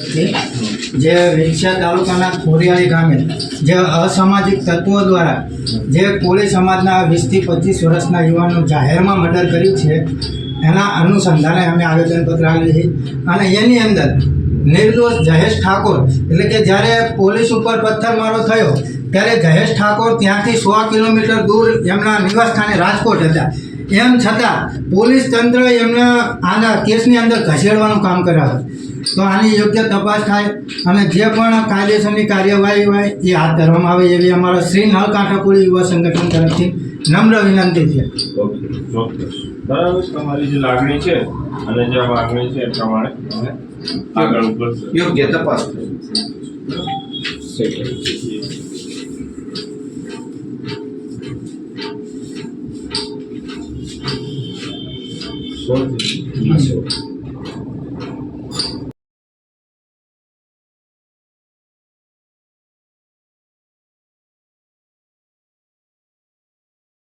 જે વિંછિયા તાલુકાના ખોરિયાળી ગામે જે અસામાજિક તત્વો દ્વારા જે કોળી સમાજના વીસથી પચીસ વર્ષના યુવાનનું જાહેરમાં મર્ડર કર્યું છે, એના અનુસંધાને અમે આવેદનપત્ર આપી છે. અને એની અંદર નિર્દોષ જહેશ ઠાકોર એટલે કે જ્યારે પોલીસ ઉપર પથ્થરમારો થયો, ત્યારે જહેશ ઠાકોર ત્યાંથી સો કિલોમીટર દૂર એમના નિવાસસ્થાને રાજકોટ હતા. એમ છતાં પોલીસ તંત્ર એમને આના કેસની અંદર ઘસેડવાનું કામ કરાવે તો આની યોગ્ય તપાસ થાય અને જે પણ કાયદેસરની કાર્યવાહી હોય એ હાથ ધરવામાં આવે એવી અમારા શ્રી નળકાંઠાપુરી યુવા સંગઠન તરફથી નમ્ર વિનંતી છે. ઓકે ચોક્કસ. બરાબર તમારી જે લાગણી છે અને જે માગણી છે એ પ્રમાણે અમે આગળ ઉપર યોગ્ય તપાસ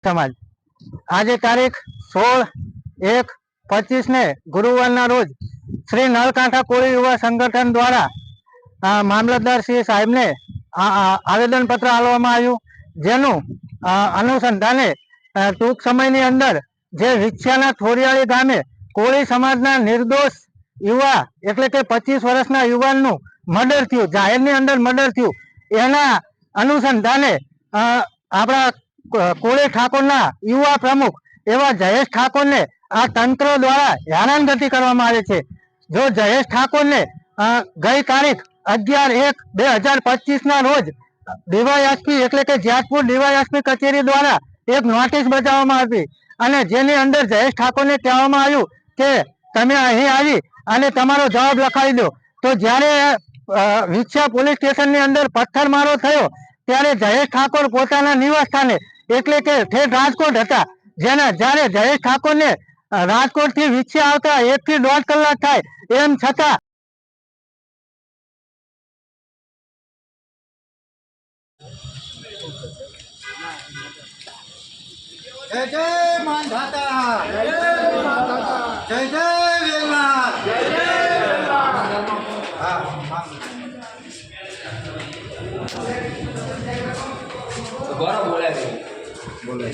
સમાજ. આજે તારીખ સોળ એક પચીસ ને ગુરુવારના રોજ શ્રી નળકાંઠા કોળી યુવા સંગઠન દ્વારા મામલતદાર શ્રી સાહેબને આવેદન પત્ર આપવામાં આવ્યું, જેનું અનુસંધાને ટૂંક સમયની અંદર જે વિચ્છાના થોરિયાળી ગામે કોળી સમાજના નિર્દોષ યુવા એટલે કે પચીસ વર્ષના યુવાનનું મર્ડર થયું, જાહેરની અંદર મર્ડર થયું. એના અનુસંધાને આપણા કોળી ઠાકોરના યુવા પ્રમુખ એવા જયેશ ઠાકોરને આ તંત્ર દ્વારા હેરાનગતિ કરવામાં આવે છે. જો જયેશ ઠાકોરને ગઈ તારીખ અગિયાર એક બે હજાર પચીસના રોજ ડીવાયએસપી એટલે કે જેતપુર ડીવાયએસપી કચેરી દ્વારા એક નોટિસ બજાવવામાં આવી અને જેની અંદર જયેશ ઠાકોરને કહેવામાં આવ્યું કે તમે અહીં આવી અને તમારો જવાબ લખાવી દો. તો જ્યારે અ, પોલીસ સ્ટેશનની અંદર પથ્થરમારો થયો ત્યારે જયેશ ઠાકોર પોતાના નિવાસ સ્થાને એટલે કે ઠેઠ રાજકોટ હતા જેના જ્યારે જયેશ ઠાકોરને રાજકોટથી વિકસી આવતા એકથી દોઢ કલાક થાય એમ છતાં જય જય માનધાતા જય જય માનધાતા જય જય વેલનાથ જય જય વેલનાથ હા હા ગોરા બોલે বলে